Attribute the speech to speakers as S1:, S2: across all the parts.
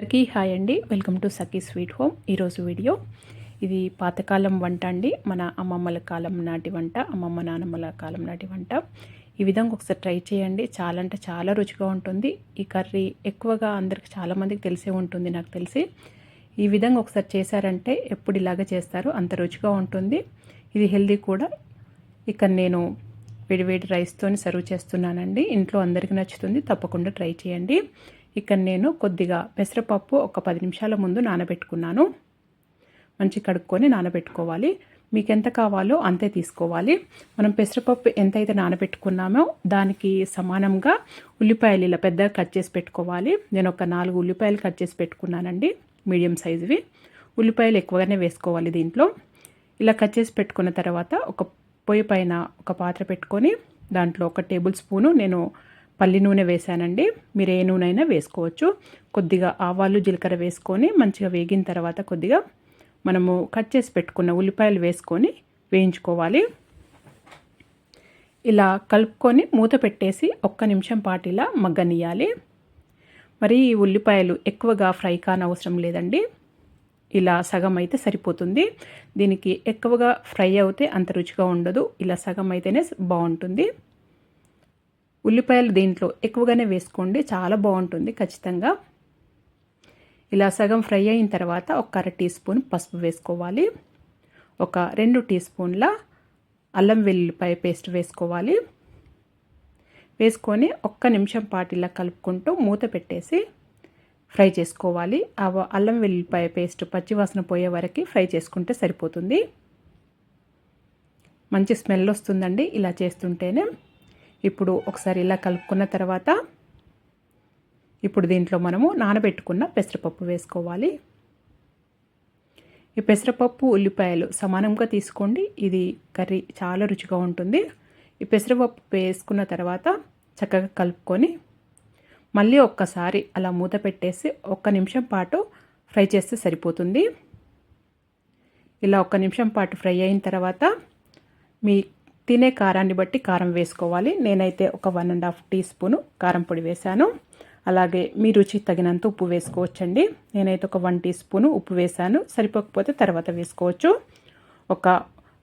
S1: అందరికీ హాయ్ అండి. Welcome to Sakhi sweet home. ఈరోజు వీడియో. ఇది పాతకాలం వంట అండి. మన అమ్మమ్మల కాలం నాటి వంట అమ్మమ్మ నానమ్మల కాలం నాటి వంట. ఈ విధంగా ఒకసారి ట్రై చేయండి. చాలా అంటే చాలా రుచిగా ఉంటుంది. ఈ కర్రీ ఎక్కువగా అందరికి చాలామందికి తెలిసే ఉంటుంది నాకు తెలిసి. ఈ విధంగా ఒకసారి చేశారంటే ఎప్పుడు ఇలాగ చేస్తారు. అంత రుచిగా ఉంటుంది. ఇది హెల్దీ కూడా. ఇక్కడ నేను వేడివేడి రైస్తో సర్వ్ చేస్తున్నానండి. ఇంట్లో అందరికీ నచ్చుతుంది. తప్పకుండా ట్రై చేయండి. ఇక్కడ నేను కొద్దిగా పెసరపప్పు ఒక పది నిమిషాల ముందు నానబెట్టుకున్నాను. మంచి కడుక్కొని నానబెట్టుకోవాలి. మీకు ఎంత కావాలో అంతే తీసుకోవాలి. మనం పెసరపప్పు ఎంతైతే నానబెట్టుకున్నామో దానికి సమానంగా ఉల్లిపాయలు ఇలా పెద్దగా కట్ చేసి పెట్టుకోవాలి. నేను ఒక నాలుగు ఉల్లిపాయలు కట్ చేసి పెట్టుకున్నానండి మీడియం సైజువి ఉల్లిపాయలు ఎక్కువగానే వేసుకోవాలి దీంట్లో. ఇలా కట్ చేసి పెట్టుకున్న తర్వాత ఒక పొయ్యి పైన ఒక పాత్ర పెట్టుకొని దాంట్లో ఒక టేబుల్ స్పూను నేను పల్లి నూనె వేసానండి మీరు ఏ నూనె అయినా వేసుకోవచ్చు. కొద్దిగా ఆవాలు జీలకర్ర వేసుకొని మంచిగా వేగిన తర్వాత కొద్దిగా మనము కట్ చేసి పెట్టుకున్న ఉల్లిపాయలు వేసుకొని వేయించుకోవాలి. ఇలా కలుపుకొని మూత పెట్టేసి ఒక్క నిమిషం పాటు ఇలా మగ్గనియాలి మరి ఈ ఉల్లిపాయలు ఎక్కువగా ఫ్రై కానవసరం లేదండి. ఇలా సగం అయితే సరిపోతుంది. దీనికి ఎక్కువగా ఫ్రై అవుతే అంత రుచిగా ఉండదు. ఇలా సగం అయితేనే బాగుంటుంది. ఉల్లిపాయలు దీంట్లో ఎక్కువగానే వేసుకోండి. చాలా బాగుంటుంది ఖచ్చితంగా. ఇలా సగం ఫ్రై అయిన తర్వాత ఒక అర టీ స్పూన్ పసుపు వేసుకోవాలి. ఒక రెండు టీ స్పూన్ల అల్లం వెల్లుల్లిపాయ పేస్ట్ వేసుకోవాలి. వేసుకొని ఒక్క నిమిషం పాటు ఇలా కలుపుకుంటూ మూత పెట్టేసి ఫ్రై చేసుకోవాలి. ఆ అల్లం వెల్లుల్లిపాయ పేస్ట్ పచ్చివాసన పోయే వరకు ఫ్రై చేసుకుంటే సరిపోతుంది. మంచి స్మెల్ వస్తుందండి ఇలా చేస్తుంటేనే. ఇప్పుడు ఒకసారి ఇలా కలుపుకున్న తర్వాత ఇప్పుడు దీంట్లో మనము నానబెట్టుకున్న పెసరపప్పు వేసుకోవాలి. ఈ పెసరపప్పు ఉల్లిపాయలు సమానంగా తీసుకోండి. ఇది కర్రీ చాలా రుచిగా ఉంటుంది. ఈ పెసరపప్పు వేసుకున్న తర్వాత చక్కగా కలుపుకొని మళ్ళీ ఒక్కసారి అలా మూత పెట్టేసి ఒక్క నిమిషం పాటు ఫ్రై చేస్తే సరిపోతుంది. ఇలా ఒక్క నిమిషం పాటు ఫ్రై అయిన తర్వాత మీ తినే కారాన్ని బట్టి కారం వేసుకోవాలి. నేనైతే ఒక one and half teaspoon కారం పొడి వేశాను. అలాగే మీ రుచి తగినంత ఉప్పు వేసుకోవచ్చండి. నేనైతే ఒక వన్ టీ స్పూను ఉప్పు వేశాను. సరిపోకపోతే తర్వాత వేసుకోవచ్చు. ఒక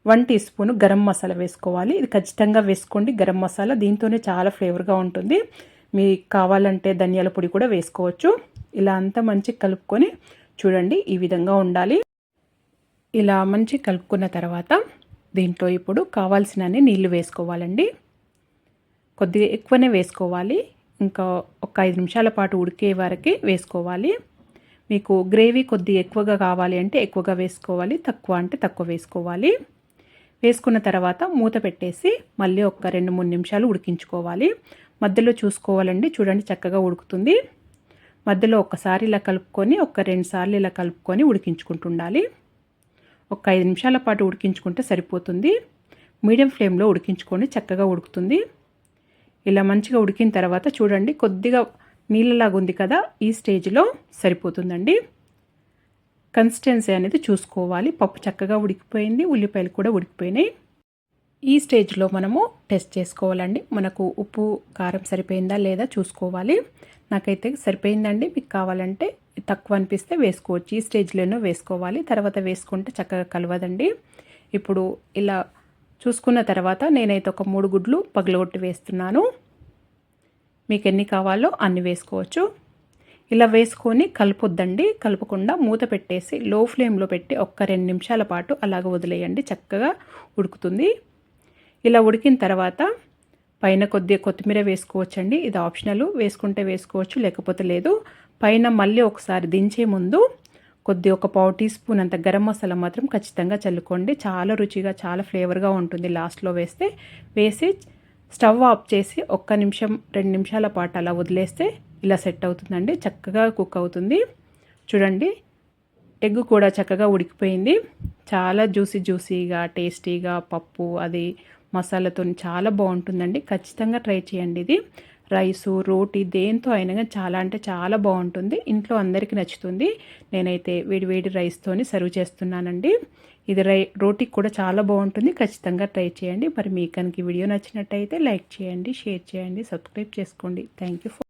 S1: one teaspoon garam masala వేసుకోవాలి. ఇది ఖచ్చితంగా వేసుకోండి. గరం మసాలా దీంతోనే చాలా ఫ్లేవర్గా ఉంటుంది. మీకు కావాలంటే ధనియాల పొడి కూడా వేసుకోవచ్చు. ఇలా అంతా మంచి కలుపుకొని చూడండి ఈ విధంగా ఉండాలి. ఇలా మంచి కలుపుకున్న తర్వాత దీంట్లో ఇప్పుడు కావాల్సినన్ని నీళ్ళు వేసుకోవాలండి. కొద్దిగా ఎక్కువనే వేసుకోవాలి. ఇంకా ఒక ఐదు నిమిషాల పాటు ఉడికే వరకు వేసుకోవాలి. మీకు గ్రేవీ కొద్ది ఎక్కువగా కావాలి అంటే ఎక్కువగా వేసుకోవాలి తక్కువ అంటే తక్కువ వేసుకోవాలి. వేసుకున్న తర్వాత మూత పెట్టేసి మళ్ళీ ఒక రెండు మూడు నిమిషాలు ఉడికించుకోవాలి. మధ్యలో చూసుకోవాలండి చూడండి చక్కగా ఉడుకుతుంది. మధ్యలో ఒకసారి ఇలా కలుపుకొని ఒక రెండు సార్లు ఇలా కలుపుకొని ఉడికించుకుంటుండాలి. ఒక ఐదు నిమిషాల పాటు ఉడికించుకుంటే సరిపోతుంది. మీడియం ఫ్లేమ్లో ఉడికించుకొని చక్కగా ఉడుకుతుంది. ఇలా మంచిగా ఉడికిన తర్వాత చూడండి కొద్దిగా నీళ్ళలాగా ఉంది కదా ఈ స్టేజ్లో సరిపోతుందండి. కన్సిస్టెన్సీ అనేది చూసుకోవాలి. పప్పు చక్కగా ఉడికిపోయింది ఉల్లిపాయలు కూడా ఉడికిపోయినాయి. ఈ స్టేజ్లో మనము టెస్ట్ చేసుకోవాలండి. మనకు ఉప్పు కారం సరిపోయిందా లేదా చూసుకోవాలి. నాకైతే సరిపోయిందండి. మీకు కావాలంటే తక్కువ అనిపిస్తే వేసుకోవచ్చు. ఈ స్టేజ్లోనూ వేసుకోవాలి. తర్వాత వేసుకుంటే చక్కగా కలవదండి. ఇప్పుడు ఇలా చూసుకున్న తర్వాత నేనైతే ఒక మూడు గుడ్లు పగలగొట్టి వేస్తున్నాను. మీకు ఎన్ని కావాలో అన్ని వేసుకోవచ్చు. ఇలా వేసుకొని కలుపొద్దండి. కలుపకుండా మూత పెట్టేసి లో ఫ్లేమ్లో పెట్టి ఒక్క రెండు నిమిషాల పాటు అలాగ వదిలేయండి. చక్కగా ఉడుకుతుంది. ఇలా ఉడికిన తర్వాత పైన కొద్దిగా కొత్తిమీర వేసుకోవచ్చండి. ఇది ఆప్షనల్. వేసుకుంటే వేసుకోవచ్చు లేకపోతే లేదు. పైన మళ్ళీ ఒకసారి దించే ముందు కొద్ది ఒక పావు టీ స్పూన్ అంత గరం మసాలా మాత్రం ఖచ్చితంగా చల్లుకోండి. చాలా రుచిగా చాలా ఫ్లేవర్గా ఉంటుంది లాస్ట్లో వేస్తే. వేసి స్టవ్ ఆఫ్ చేసి ఒక్క నిమిషం రెండు నిమిషాల పాటు అలా వదిలేస్తే ఇలా సెట్ అవుతుందండి. చక్కగా కుక్ అవుతుంది. చూడండి ఎగ్ కూడా చక్కగా ఉడికిపోయింది. చాలా జ్యూసీ జ్యూసీగా టేస్టీగా పప్పు అది మసాలాతో చాలా బాగుంటుందండి. ఖచ్చితంగా ట్రై చేయండి ఇది. రైసు రోటీ దేంతో అయినా కానీ చాలా అంటే చాలా బాగుంటుంది. ఇంట్లో అందరికీ నచ్చుతుంది. నేనైతే వేడి వేడి రైస్తోని సర్వ్ చేస్తున్నానండి. ఇది రై రోటీకి కూడా చాలా బాగుంటుంది. ఖచ్చితంగా ట్రై చేయండి. మరి మీకు కనుక వీడియో నచ్చినట్టయితే లైక్ చేయండి షేర్ చేయండి సబ్స్క్రైబ్ చేసుకోండి. Thank you